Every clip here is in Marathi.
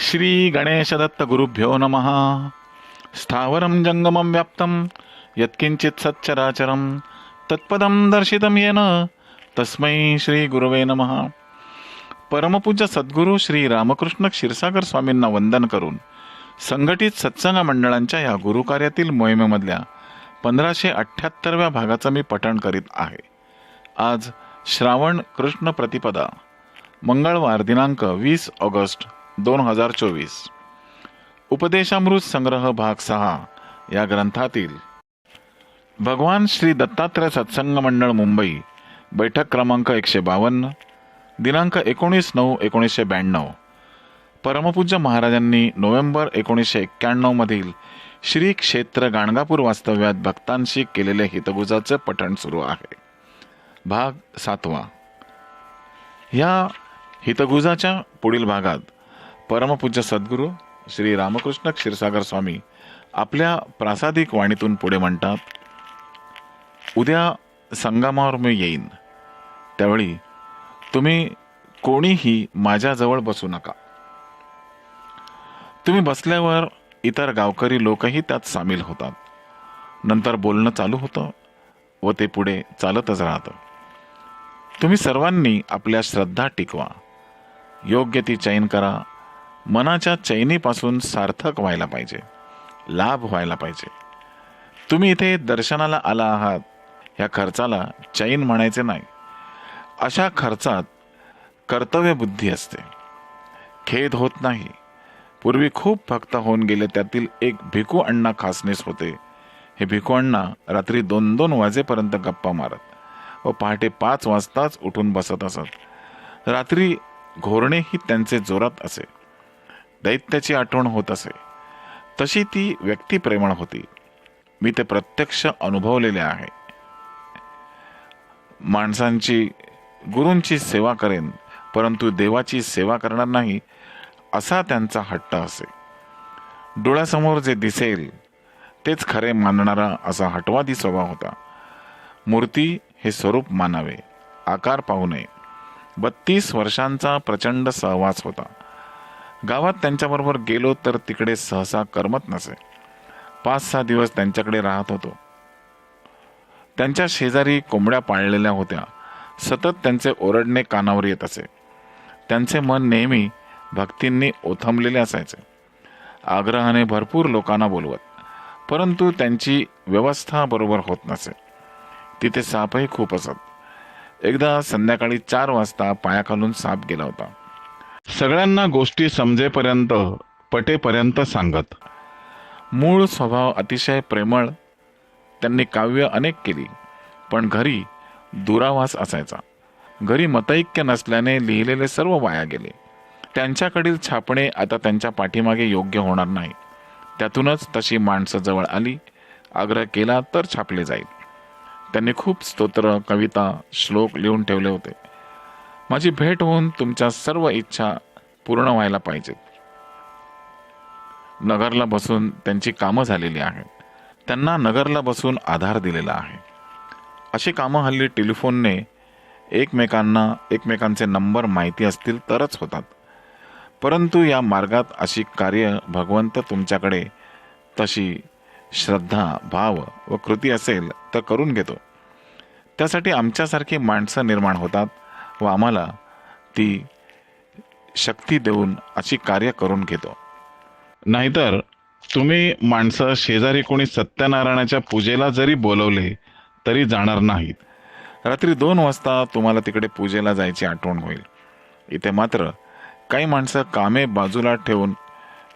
श्री गणेशदत्त गुरुभ्यो नमः। स्थावरं जङ्गमं व्याप्तं यत्किञ्चित् सच्चराचरं तत्पदं दर्शितं येन तस्मै श्रीगुरवे नमः। परमपूज्य सद्गुरू श्री रामकृष्ण क्षीरसागर स्वामींना वंदन करून संघटित सत्संग मंडळांच्या या गुरुकार्यातील मोहिमेमधल्या पंधराशे अठ्ठ्याहत्तरव्या भागाचं मी पठण करीत आहे. आज श्रावण कृष्ण प्रतिपदा मंगळवार दिनांक वीस ऑगस्ट दोन हजार चोवीस. उपदेशामृत संग्रह भाग सहा या ग्रंथातील भगवान श्री दत्तात्रय सत्संग मंडळ मुंबई बैठक क्रमांक एकशे बावन्न दिनांक एकोणीस नऊ एकोणीसशे ब्याण्णव. परमपूज्य महाराजांनी नोव्हेंबर एकोणीसशे एक्क्याण्णवमधील श्री क्षेत्र गाणगापूर वास्तव्यात भक्तांशी केलेले हितगुजाचे पठण सुरू आहे. भाग सातवा. ह्या हितगुजाच्या पुढील भागात परमपूज्य सद्गुरू श्री रामकृष्ण क्षीरसागर स्वामी आपल्या प्रासादिक वाणीतून पुढे म्हणतात उद्या संगमावर मी येईन. त्यावेळी तुम्ही कोणीही माझ्याजवळ बसू नका. तुम्ही बसल्यावर इतर गावकरी लोकही त्यात सामील होतात. नंतर बोलणं चालू होतं व ते पुढे चालतच राहतं. तुम्ही सर्वांनी आपल्या श्रद्धा टिकवा. योग्य ती चैन करा मनाच्या चैनीपासून सार्थक व्हायला पाहिजे लाभ व्हायला पाहिजे. तुम्ही इथे दर्शनाला आला आहात ह्या खर्चाला चैन म्हणायचे नाही. अशा खर्चात कर्तव्य बुद्धी असते. खेद होत नाही. पूर्वी खूप भक्त होऊन गेले त्यातील एक भिकू अण्णा खासनीस होते. हे भिकू अण्णा रात्री दोन दोन वाजेपर्यंत गप्पा मारत व पहाटे पाच वाजताच उठून बसत असत. रात्री घोरणेही त्यांचे जोरात असे. दैत्याची आठवण होत असे. तशी ती व्यक्तिप्रेमळ होती. मी ते प्रत्यक्ष अनुभवलेले आहे. माणसांची गुरूंची सेवा करेन परंतु देवाची सेवा करणार नाही असा त्यांचा हट्ट असे. डोळ्यासमोर जे दिसेल तेच खरे मानणारा असा हटवादी स्वभाव होता. मूर्ती हे स्वरूप मानावे आकार पाहू नये. बत्तीस वर्षांचा प्रचंड सहवास होता. गावात त्यांच्याबरोबर गेलो तर तिकडे सहसा करमत नसे. पाच सहा दिवस त्यांच्याकडे राहत होतो. त्यांच्या शेजारी कोंबड्या पाळलेल्या होत्या. सतत त्यांचे ओरडणे कानावर येत असे. त्यांचे मन नेहमी भक्तींनी ओथंबलेले असायचे. आग्रहाने भरपूर लोकांना बोलवत परंतु त्यांची व्यवस्था बरोबर होत नसे. तिथे सापही खूप असत. एकदा संध्याकाळी चार वाजता पायाखालून साप गेला होता. सगळ्यांना गोष्टी समजेपर्यंत पटेपर्यंत सांगत. मूळ स्वभाव अतिशय प्रेमळ. त्यांनी काव्य अनेक केली पण घरी दुरावास असायचा. घरी मतैक्य नसल्याने लिहिलेले सर्व वाया गेले. त्यांच्याकडील छापणे आता त्यांच्या पाठीमागे योग्य होणार नाही. त्यातूनच तशी माणसं जवळ आली आग्रह केला तर छापले जाईल. त्यांनी खूप स्तोत्र कविता श्लोक लिहून ठेवले होते. माझी भेट होऊन तुमच्या सर्व इच्छा पूर्ण व्हायला पाहिजेत नगरला बसून त्यांची कामं झालेली आहेत. त्यांना नगरला बसून आधार दिलेला आहे. अशी कामं हल्ली टेलिफोनने एकमेकांना एकमेकांचे नंबर माहिती असतील तरच होतात. परंतु या मार्गात अशी कार्य भगवंत तुमच्याकडे तशी श्रद्धा भाव व कृती असेल तर करून घेतो. त्यासाठी आमच्यासारखी माणसं निर्माण होतात. व आम्हाला ती शक्ती देऊन अशी कार्य करून घेतो. नाहीतर तुम्ही माणसं शेजारी कोणी सत्यनारायणाच्या पूजेला जरी बोलवले तरी जाणार नाहीत. रात्री दोन वाजता तुम्हाला तिकडे पूजेला जायची आठवण होईल. इथे मात्र काही माणसं कामे बाजूला ठेवून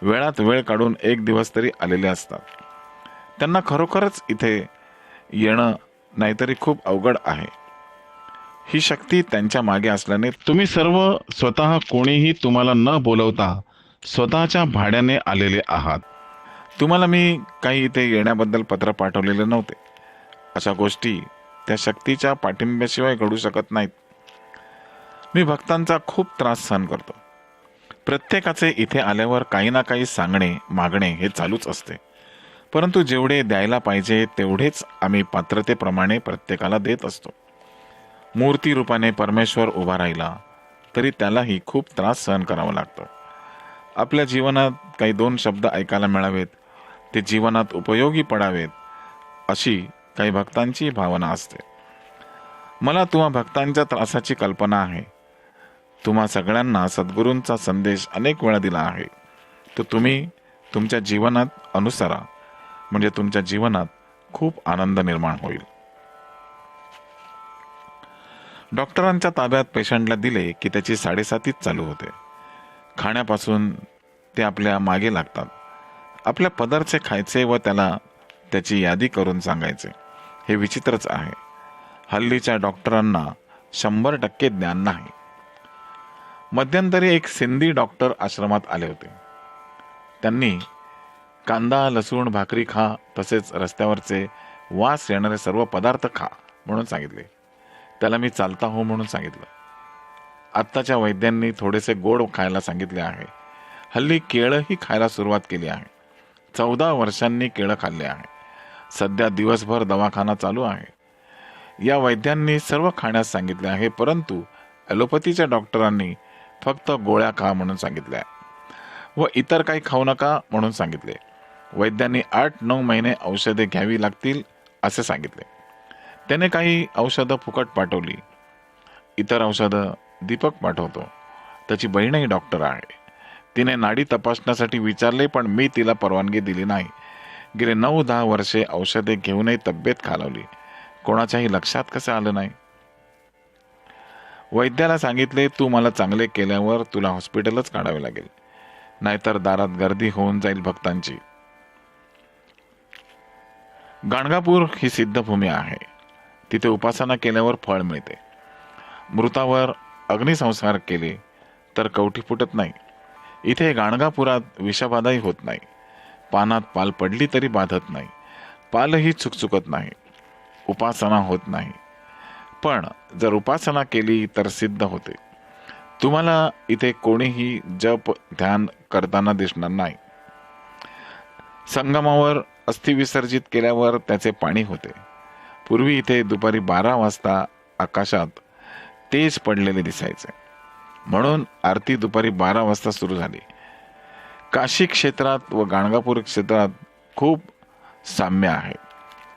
वेळात वेळ काढून एक दिवस तरी आलेले असतात. त्यांना खरोखरच इथे येणं नाहीतरी खूप अवघड आहे. ही शक्ती त्यांच्या मागे असल्याने तुम्ही सर्व स्वतः कोणीही तुम्हाला न बोलवता स्वतःच्या भाड्याने आलेले आहात. तुम्हाला मी काही इथे येण्याबद्दल पत्र पाठवलेले नव्हते. अशा गोष्टी त्या शक्तीच्या पाठिंब्याशिवाय घडू शकत नाहीत. मी भक्तांचा खूप त्रास सहन करतो. प्रत्येकाचे इथे आल्यावर काही ना काही सांगणे मागणे हे चालूच असते. परंतु जेवढे द्यायला पाहिजे तेवढेच आम्ही पात्रतेप्रमाणे प्रत्येकाला देत असतो. मूर्ती रूपाने परमेश्वर उभा राहिला तरी त्यालाही खूप त्रास सहन करावा लागतो. आपल्या जीवनात काही दोन शब्द ऐकायला मिळावेत. ते जीवनात उपयोगी पडावेत अशी काही भक्तांची भावना असते. मला तुम्हा भक्तांच्या त्रासाची कल्पना आहे. तुम्हा सगळ्यांना सद्गुरूंचा संदेश अनेक वेळा दिला आहे. तो तुम्ही तुमच्या जीवनात अनुसरा म्हणजे तुमच्या जीवनात खूप आनंद निर्माण होईल. डॉक्टरांच्या ताब्यात पेशंटला दिले की त्याची साडेसातीच चालू होते. खाण्यापासून ते आपल्या मागे लागतात. आपल्या पदार्थ खायचे व त्याला त्याची यादी करून सांगायचे. हे विचित्रच आहे. हल्लीच्या डॉक्टरांना शंभर टक्के ज्ञान नाही. मध्यंतरी एक सिंधी डॉक्टर आश्रमात आले होते. त्यांनी कांदा लसूण भाकरी खा तसेच रस्त्यावरचे वास येणारे सर्व पदार्थ खा म्हणून सांगितले. त्याला मी चालता हो म्हणून सांगितलं. आत्ताच्या वैद्यांनी थोडेसे गोड खायला सांगितले आहे. हल्ली केळंही खायला सुरुवात केली आहे. चौदा वर्षांनी केळं खाल्ले आहे. सध्या दिवसभर दवाखाना चालू आहे. या वैद्यांनी सर्व खाण्यास सांगितले आहे परंतु ॲलोपॅथीच्या डॉक्टरांनी फक्त गोळ्या खा म्हणून सांगितल्या व इतर काही खाऊ नका म्हणून सांगितले. वैद्यांनी आठ नऊ महिने औषधे घ्यावी लागतील असे सांगितले. त्याने काही औषधं फुकट पाठवली. इतर औषधं दीपक पाठवतो. त्याची बहीणही डॉक्टर आहे. तिने नाडी तपासण्यासाठी विचारले पण मी तिला परवानगी दिली नाही. गेले नऊ दहा वर्षे औषधे घेऊनही तब्येत खालवली. कोणाच्याही लक्षात कसं आलं नाही? वैद्याला सांगितले तू मला चांगले केल्यावर तुला हॉस्पिटलच काढावे लागेल. नाहीतर दारात गर्दी होऊन जाईल भक्तांची. गाणगापूर ही सिद्धभूमी आहे. तिथे उपासना केल्यावर फळ मिळते. मृतावर अग्निसंस्कार केले तर कवठी फुटत नाही. इथे गाणगापुरात विषबाधाही होत नाही. पानात पाल पडली तरी बाधत नाही. पालही चुकचुकत नाही. उपासना होत नाही. पण जर उपासना केली तर सिद्ध होते. तुम्हाला इथे कोणीही जप ध्यान करताना दिसणार नाही. संगमावर अस्थि विसर्जित केल्यावर त्याचे पाणी होते. पूर्वी इथे दुपारी बारा वाजता आकाशात तेज पडलेले दिसायचे. म्हणून आरती दुपारी बारा वाजता सुरू झाली. काशी क्षेत्रात व गाणगापूर क्षेत्रात खूप साम्य आहे.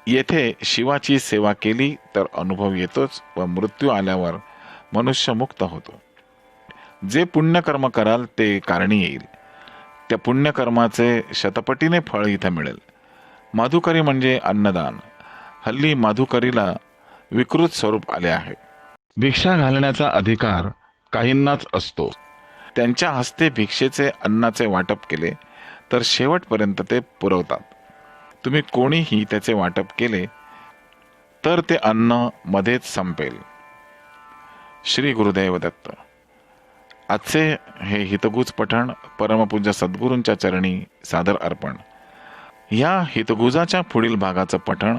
येथे शिवाची सेवा केली तर अनुभव येतोच व मृत्यू आल्यावर मनुष्य मुक्त होतो. जे पुण्यकर्म कराल ते कारणी येईल. त्या पुण्यकर्माचे शतपटीने फळ इथं मिळेल. माधुकरी म्हणजे अन्नदान. हल्ली माधुकरीला विकृत स्वरूप आले आहे. भिक्षा घालण्याचा अधिकार काहींनाच असतो. त्यांच्या हस्ते भिक्षेचे अन्नाचे वाटप केले तर शेवटपर्यंत ते पुरवतात. तुम्ही कोणीही त्याचे वाटप केले तर ते अन्न मध्येच संपेल. श्री गुरुदेव दत्त. आजचे हे हितगुज पठण परमपूज्य सद्गुरूंच्या चरणी सादर अर्पण. या हितगुजाच्या पुढील भागाचं पठण